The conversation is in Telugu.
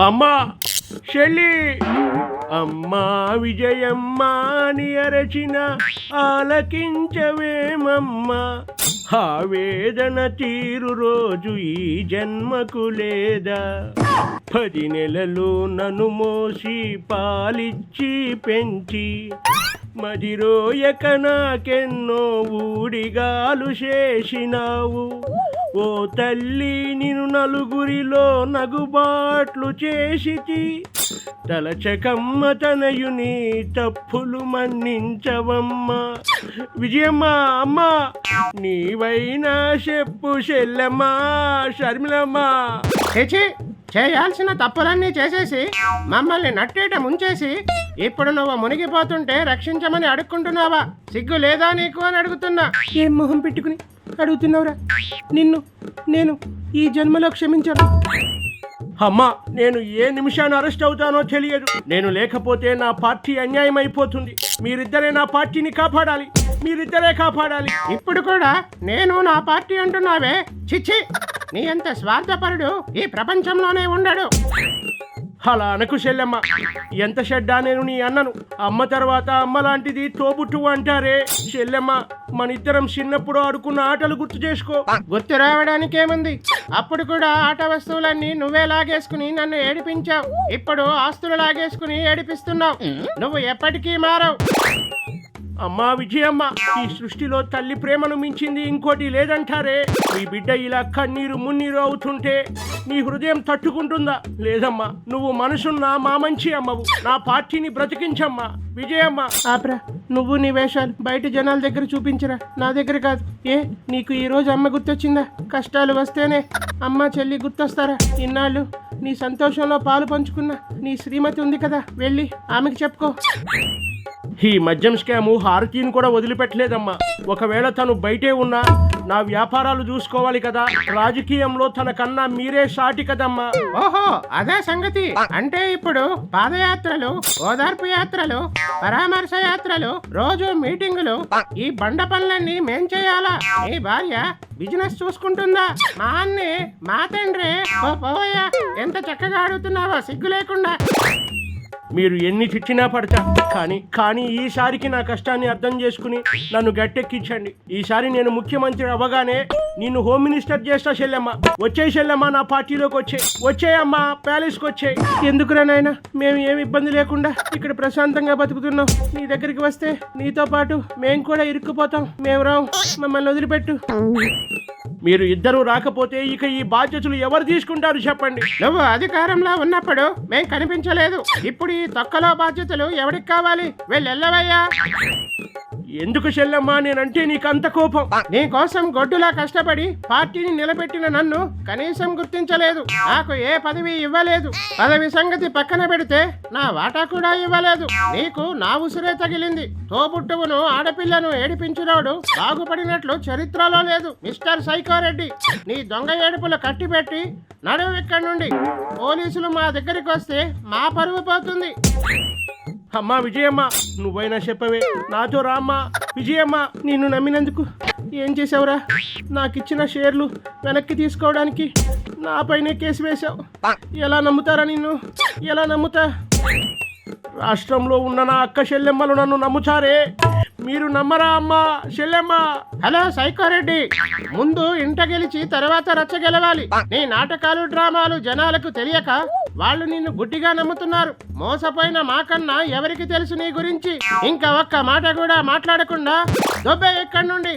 అమ్మా చెల్లి. అమ్మా విజయమ్మ అని అరచిన ఆలకించవేమమ్మా. ఆవేదన తీరు రోజు ఈ జన్మకు లేదా. పది నెలలు నన్ను మోసి పాలిచ్చి పెంచి మదిరోయక నాకెన్నో ఊడిగాలు చేసినావు. ఓ తల్లి నిన్ను నలుగురిలో నగుబాట్లు చేసితి. తలచకమ్మ తనయుని తప్పులు మన్నించవమ్మ. విజయమ్మ అమ్మ నీవైనా చెప్పు చెల్లెమ్మా షర్మిలమ్మ. చేచి చేయాల్సిన తప్పులన్నీ చేసేసి మమ్మల్ని నట్టేట ముంచేసి ఇప్పుడు నువ్వు మునిగిపోతుంటే రక్షించమని అడుక్కుంటున్నావా? సిగ్గు లేదా నీకు అని అడుగుతున్నా. ఏం మొహం పెట్టుకుని? అడుగుతున్నావురా? నిన్ను నేను ఈ జన్మలో క్షమించను. అమ్మా నేను ఏ నిమిషాన్ని అరెస్ట్ అవుతానో తెలియదు. నేను లేకపోతే నా పార్టీ అన్యాయం అయిపోతుంది. మీరిద్దరే నా పార్టీని కాపాడాలి. మీరిద్దరే కాపాడాలి. ఇప్పుడు కూడా నేను నా పార్టీ అంటున్నావే? చిచ్చి నీ అంత స్వార్థపరుడు ఈ ప్రపంచంలోనే ఉండడు. అలా అనకు చెల్లెమ్మ. ఎంత షెడ్డా నేను నీ అన్నను? అమ్మ తర్వాత అమ్మ లాంటిది తోబుట్టు అంటారే. చెల్లెమ్మ మన ఇద్దరం చిన్నప్పుడు ఆడుకున్న ఆటలు గుర్తు చేసుకో. గుర్తు రావడానికేముంది అప్పుడు కూడా ఆట వస్తువులన్నీ నువ్వే లాగేసుకుని నన్ను ఏడిపించావు. ఇప్పుడు ఆస్తులు లాగేసుకుని ఏడిపిస్తున్నావు. నువ్వు ఎప్పటికీ మారవు. అమ్మా విజయమ్మ ఈ సృష్టిలో తల్లి ప్రేమను మించింది ఇంకోటి లేదంటారే. నీ బిడ్డ ఇలా కన్నీరు మున్నీరు అవుతుంటే నీ హృదయం తట్టుకుంటుందా? లేదమ్మా. నువ్వు మనసున్నా మా మంచి అమ్మవు. నా పార్టీని బ్రతికించమ్మా. విజయమ్మ. ఆప్రా నువ్వు నీ వేషాలు బయట జనాల దగ్గర చూపించరా? నా దగ్గర కాదు. ఏ నీకు ఈ రోజు అమ్మ గుర్తొచ్చిందా? కష్టాలు వస్తేనే అమ్మ చెల్లి గుర్తొస్తారా? ఇన్నాళ్ళు నీ సంతోషంలో పాలు పంచుకున్న నీ శ్రీమతి ఉంది కదా. వెళ్ళి ఆమెకి చెప్పుకో. ఈ మద్యం స్కాము హారతీని కూడా వదిలిపెట్టలేదమ్మా. ఒకవేళ తను బయటే ఉన్నా నా వ్యాపారాలు చూసుకోవాలి కదా. రాజకీయంలో తన కన్నా మీరే సాటి కదమ్మా. ఓహో అదే సంగతి. అంటే ఇప్పుడు పాదయాత్రలు ఓదార్పు యాత్రలు పరామర్శ యాత్రలు రోజు మీటింగులు ఈ బండ పనులన్నీ మేం చేయాలా? ఈ భార్య బిజినెస్ చూసుకుంటుందా? మా అన్ని మా తండ్రి ఓ పోవయ్యా. ఎంత చక్కగా అడుగుతున్నావా సిగ్గు లేకుండా. మీరు ఎన్ని తిట్టినా పడతా. కానీ కానీ ఈసారికి నా కష్టాన్ని అర్థం చేసుకుని నన్ను గట్టెక్కించండి. ఈసారి నేను ముఖ్యమంత్రి అవ్వగానే నిన్ను హోమ్ మినిస్టర్ చేస్తా చెల్లెమ్మ. వచ్చే చెల్లెమ్మ నా పార్టీలోకి వచ్చే వచ్చేయమ్మా ప్యాలెస్కి వచ్చే ఎందుకురా నాయన మేము ఏమి ఇబ్బంది లేకుండా ఇక్కడ ప్రశాంతంగా బతుకుతున్నాం. నీ దగ్గరికి వస్తే నీతో పాటు మేము కూడా ఇరుక్కుపోతాం. మేము రాం. మమ్మల్ని వదిలిపెట్టు. మీరు ఇద్దరు రాకపోతే ఇక ఈ బాధ్యతలు ఎవరు తీసుకుంటారు చెప్పండి. నువ్వు అధికారంలో ఉన్నప్పుడు మేం కనిపించలేదు. ఇప్పుడు ఈ తొక్కలో బాధ్యతలు ఎవరికి కావాలి? వెళ్ళెళ్ళవయ్యా. ఎందుకు చెల్లమ్మా నేనంటే నీకు అంత కోపం నీ కోసం గొడ్డులా కష్టపడి పార్టీని నిలబెట్టిన నన్ను కనీసం గుర్తించలేదు. నాకు ఏ పదవి ఇవ్వలేదు. పదవి సంగతి పక్కన పెడితే నా వాటా కూడా ఇవ్వలేదు. నీకు నా ఉసిరే తగిలింది. తోబుట్టువును ఆడపిల్లను ఏడిపించినోడు బాగుపడినట్లు చరిత్రలో లేదు. మిస్టర్ సైకోరెడ్డి నీ దొంగ ఏడుపులు కట్టిపెట్టి నడువు ఇక్కడి నుండి పోలీసులు మా దగ్గరికి వస్తే మా పరువు పోతుంది. అమ్మా విజయమ్మ నువ్వైనా చెప్పవే. నాతో రామ్మా. విజయమ్మ నిన్ను నమ్మినందుకు ఏం చేసావురా నాకు ఇచ్చిన షేర్లు వెనక్కి తీసుకోవడానికి నాపైనే కేసు వేశావు. ఎలా నమ్ముతారా నిన్ను? ఎలా నమ్ముతా? రాష్ట్రంలో ఉన్న నా అక్క చెల్లెమ్మలు నన్ను నమ్ముతారే? మీరు నమ్మరా అమ్మా చెల్లెమ్మ? హలో సైకోరెడ్డి ముందు ఇంట గెలిచి తర్వాత రచ్చ గెలవాలి. నీ నాటకాలు డ్రామాలు జనాలకు తెలియక వాళ్ళు నిన్ను గుడ్డిగా నమ్ముతున్నారు. మోసపోయిన మాకన్నా ఎవరికి తెలుసు నీ గురించి? ఇంకా ఒక్క మాట కూడా మాట్లాడకుండా దొబ్బే ఇక్కడి నుండి.